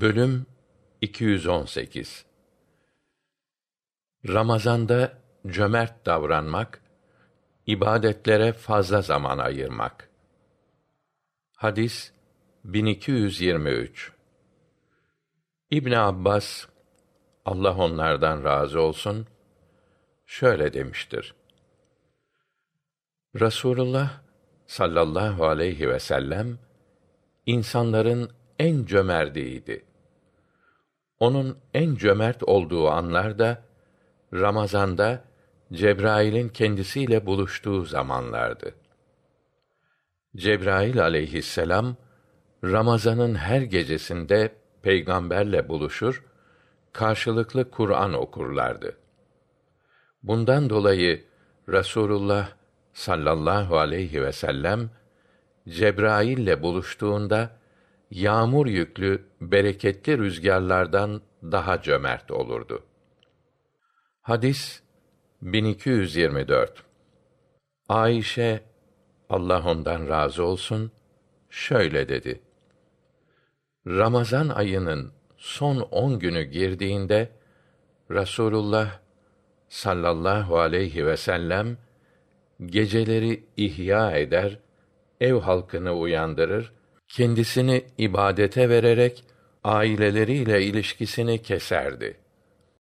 Bölüm 218 Ramazanda cömert davranmak, ibadetlere fazla zaman ayırmak. Hadis 1223 İbn Abbas Allah onlardan razı olsun şöyle demiştir. Rasulullah sallallahu aleyhi ve sellem insanların en cömertiydi. Onun en cömert olduğu anlar da Ramazanda Cebrail'in kendisiyle buluştuğu zamanlardı. Cebrail aleyhisselam Ramazanın her gecesinde peygamberle buluşur, karşılıklı Kur'an okurlardı. Bundan dolayı Rasulullah sallallahu aleyhi ve sellem Cebrail'le buluştuğunda yağmur yüklü bereketli rüzgarlardan daha cömert olurdu. Hadis 1224 Ayşe Allah ondan razı olsun şöyle dedi. Ramazan ayının son on günü girdiğinde Rasulullah sallallahu aleyhi ve sellem geceleri ihya eder, ev halkını uyandırır, kendisini ibadete vererek aileleriyle ilişkisini keserdi.